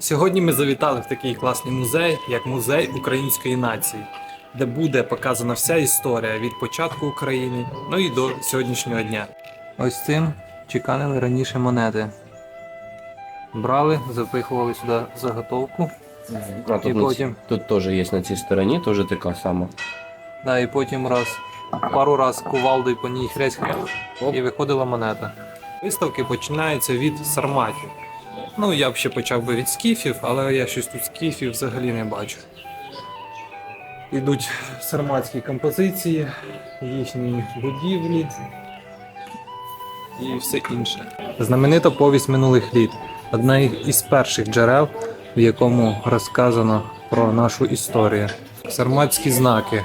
Сьогодні ми завітали в такий класний музей, як музей української нації, де буде показана вся історія від початку України, ну і до сьогоднішнього дня. Ось цим чеканили раніше монети. Брали, запихували сюди заготовку, А, тут, І на потім- тут теж є на цій стороні, теж така сама. да, і потім раз, пару раз кувалдою по ній Оп. і виходила монета. Виставки починаються від сарматів. Ну, я б ще почав би від скіфів, але я щось тут скіфів взагалі не бачу. Ідуть сарматські композиції, їхні будівлі і все інше. Знаменита повість минулих літ одна із перших джерел, в якому розказано про нашу історію. Сарматські знаки.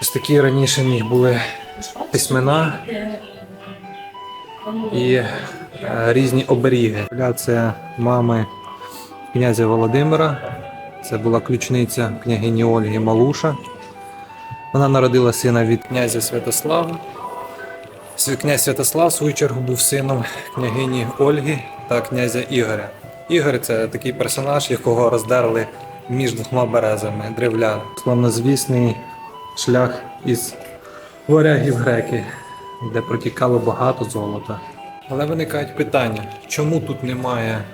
Ось такі раніше в них були письмена і різні оберіги. Це мами князя Володимира. Це була ключниця княгині Ольги Малуша. Вона народила сина від князя Святослава. Князь Святослав, в свою чергу, був сином княгині Ольги та князя Ігоря. Ігор це такий персонаж, якого роздерли між двома березами древлян. Славнозвісний шлях із варягів греки, де протікало багато золота. Але виникають питання, чому тут немає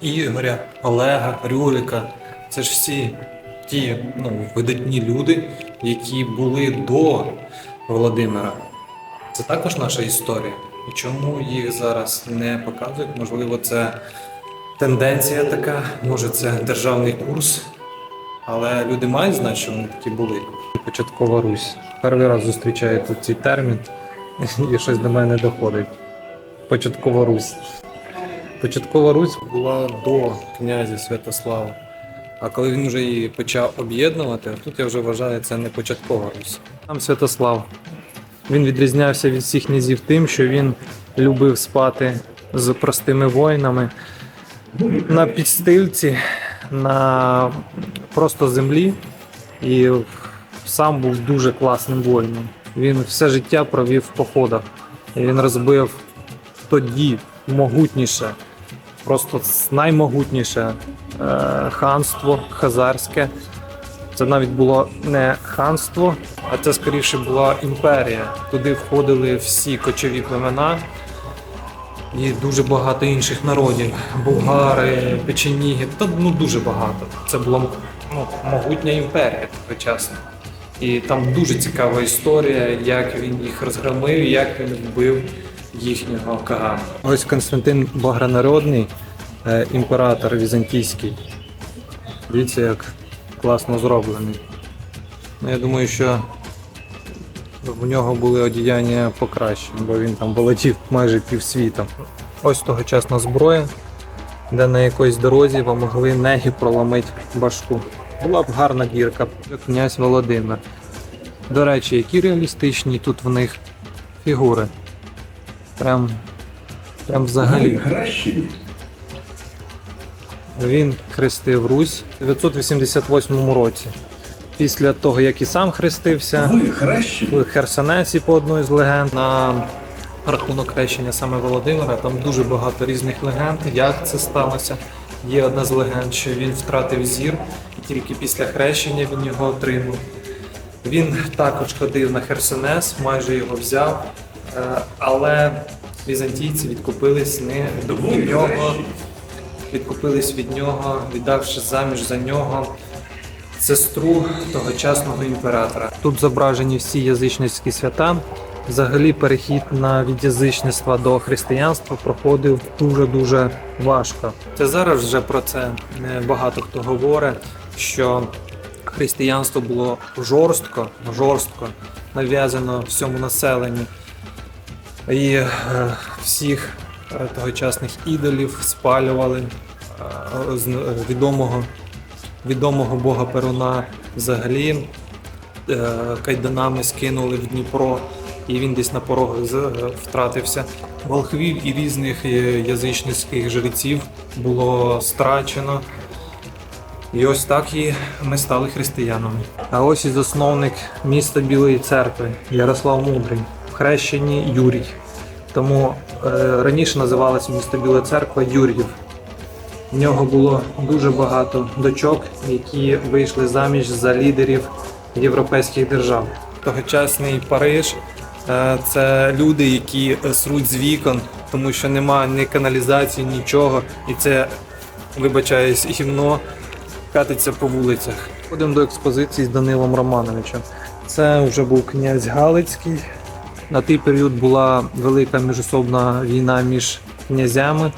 Ігоря, Олега, Рюрика? Це ж всі ті ну, видатні люди, які були до Володимира. Це також наша історія. І чому їх зараз не показують? Можливо, це тенденція така, може це державний курс. Але люди мають знати, що вони такі були. Початкова Русь. Перший раз зустрічаю тут цей термін, і щось до мене доходить. Початкова Русь. Початкова Русь була до князя Святослава. А коли він вже її почав об'єднувати, тут я вже вважаю, це не початкова Русь. Там Святослав. Він відрізнявся від всіх князів тим, що він любив спати з простими воїнами на підстильці, на просто землі. І сам був дуже класним воїном. Він все життя провів в походах. Він розбив тоді могутніше, просто наймогутніше е, ханство хазарське. Це навіть було не ханство, а це скоріше була імперія. Туди входили всі кочові племена і дуже багато інших народів. Булгари, печеніги, та ну дуже багато. Це була ну, могутня імперія тогочасна. І там дуже цікава історія, як він їх розгромив, як він вбив їхнього кагана. Ось Константин Багранародний, е, імператор візантійський. Дивіться, як класно зроблений. Ну, я думаю, що в нього були одіяння покраще, бо він там володів майже півсвітом. Ось тогочасна зброя, де на якоїсь дорозі ви могли неги проломити башку. Була б гарна дірка, князь Володимир. До речі, які реалістичні тут в них фігури. Прям, прям взагалі. Він хрестив Русь у 988 році. Після того, як і сам хрестився, в Херсонесі по одній з легенд на рахунок хрещення саме Володимира. Там дуже багато різних легенд. Як це сталося? Є одна з легенд, що він втратив зір, і тільки після хрещення він його отримав. Він також ходив на Херсонес, майже його взяв, але візантійці відкупились не від нього, відкупились від нього, віддавши заміж за нього сестру тогочасного імператора. Тут зображені всі язичницькі свята. Взагалі перехід на від язичництва до християнства проходив дуже-дуже важко. Це зараз вже про це багато хто говорить, що християнство було жорстко, жорстко нав'язано всьому населенню. І е, всіх е, тогочасних ідолів спалювали е, відомого відомого бога Перуна взагалі кайданами скинули в Дніпро, і він десь на порогах втратився. Волхвів і різних язичницьких жреців було страчено. І ось так і ми стали християнами. А ось і засновник міста Білої церкви Ярослав Мудрий, хрещенні Юрій. Тому е, раніше називалось місто Біла Церква Юр'їв. В нього було дуже багато дочок, які вийшли заміж за лідерів європейських держав. Тогочасний Париж е, це люди, які сруть з вікон, тому що немає ні каналізації, нічого, і це, вибачаюсь, гімно катиться по вулицях. Ходимо до експозиції з Данилом Романовичем. Це вже був князь Галицький. На той період була велика міжособна війна між князями.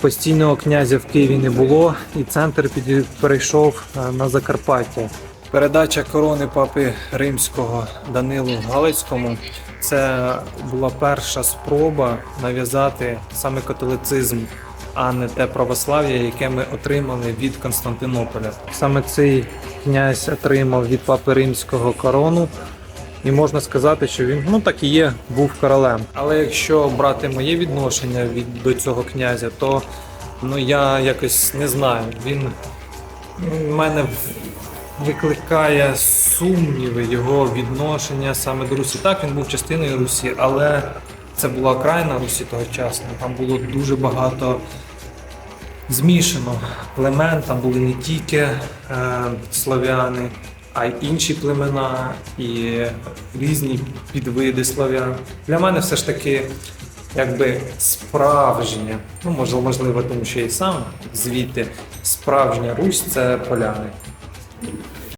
Постійного князя в Києві не було, і центр під- перейшов е, на Закарпаття. Передача корони папи римського Данилу Галицькому це була перша спроба нав'язати саме католицизм, а не те православ'я, яке ми отримали від Константинополя. Саме цей князь отримав від папи римського корону. І можна сказати, що він ну так і є, був королем. Але якщо брати моє відношення від до цього князя, то ну я якось не знаю. Він в мене викликає сумніви його відношення саме до Русі. Так, він був частиною Русі, але це була крайна Русі тогочасна. Там було дуже багато змішано племен, там були не тільки е, славяни, а й інші племена і різні підвиди слов'ян. Для мене все ж таки якби справжнє, ну можливо, можливо, тому що і сам звідти справжня Русь це поляни.